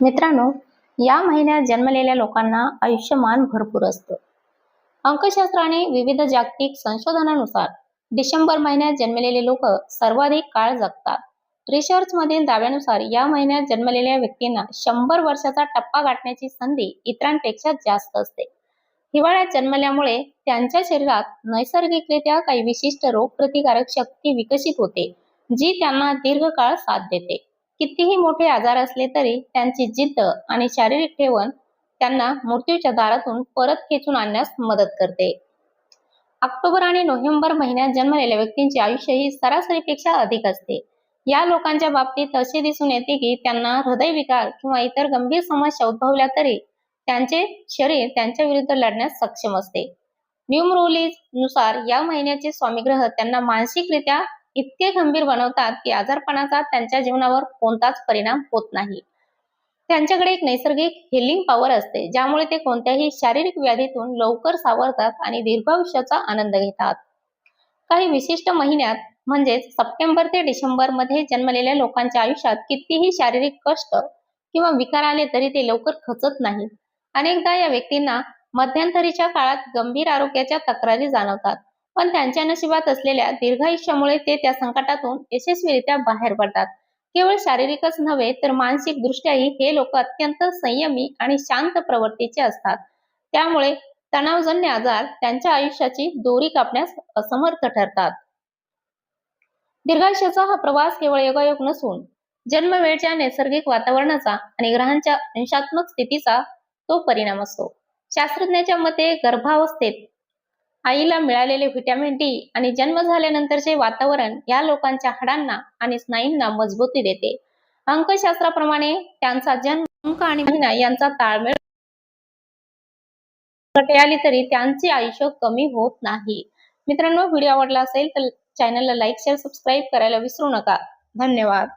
मित्रांनो या महिन्यात जन्मलेल्या लोकांना आयुष्यमान भरपूर असतं. अंकशास्त्राने विविध जागतिक संशोधनानुसार डिसेंबर महिन्यात जन्मलेले लोक सर्वाधिक काळ जगतात. रिसर्च मधील दाव्यानुसार या महिन्यात जन्मलेल्या व्यक्तींना शंभर वर्षाचा टप्पा गाठण्याची संधी इतरांपेक्षा जास्त असते. हिवाळ्यात जन्मल्यामुळे त्यांच्या शरीरात नैसर्गिकरित्या काही विशिष्ट रोगप्रतिकारक शक्ती विकसित होते जी त्यांना दीर्घकाळ साथ देते. कितीही मोठे आजार असले तरी त्यांची जिद्द आणि शारीरिक ठेवण त्यांना मृत्यूच्या दारातून परत खेचून आणण्यास मदत करते. ऑक्टोबर आणि नोव्हेंबर महिन्यात जन्मलेल्या व्यक्तींचे आयुष्य ही सरासरीपेक्षा अधिक असते. या लोकांच्या बाबतीत असे दिसून येते की त्यांना हृदयविकार किंवा इतर गंभीर समस्या उद्भवल्या तरी त्यांचे शरीर त्यांच्या विरुद्ध लढण्यास सक्षम असते. न्यूमरोलीजनुसार या महिन्याचे स्वामीग्रह त्यांना मानसिकरित्या इतके गंभीर बनवतात की आजारपणाचा त्यांच्या जीवनावर कोणताच परिणाम होत नाही. त्यांच्याकडे एक नैसर्गिक हिलिंग पॉवर असते ज्यामुळे ते कोणत्याही शारीरिक व्याधीतून लवकर सावरतात आणि दीर्घायुष्याचा आनंद घेतात. काही विशिष्ट महिन्यात म्हणजेच सप्टेंबर ते डिसेंबरमध्ये जन्मलेल्या लोकांच्या आयुष्यात कितीही शारीरिक कष्ट किंवा विकार आले तरी ते लवकर खचत नाहीत. अनेकदा या व्यक्तींना मध्यंतरीच्या काळात गंभीर आरोग्याच्या तक्रारी जाणवतात. पण त्यांच्या नशिबात असलेल्या दीर्घायुष्यामुळे ते त्या संकटातून यशस्वीरित्या बाहेर पडतात. केवळ शारीरिकच नव्हे तर मानसिक दृष्ट्याही हे लोक अत्यंत संयमी आणि शांत प्रवृत्तीचे असतात. त्यामुळे तणावजन्य आजार त्यांच्या आयुष्याची दोरी कापण्यास असमर्थ ठरतात. दीर्घायुष्याचा हा प्रवास केवळ योगायोग नसून जन्मवेळच्या नैसर्गिक वातावरणाचा आणि ग्रहांच्या अंशात्मक स्थितीचा तो परिणाम असतो. शास्त्रज्ञाच्या मते गर्भावस्थेत आईला मिळालेले व्हिटॅमिन डी आणि जन्म झाल्यानंतरचे वातावरण या लोकांच्या हाडांना आणि स्नायूंना मजबूती देते. अंकशास्त्राप्रमाणे त्यांचा जन्म अंक आणि महिना यांचा ताळमेळ आली तरी त्यांचे आयुष्य कमी होत नाही. मित्रांनो व्हिडिओ आवडला असेल तर चॅनलला लाईक शेअर सबस्क्राईब करायला विसरू नका. धन्यवाद.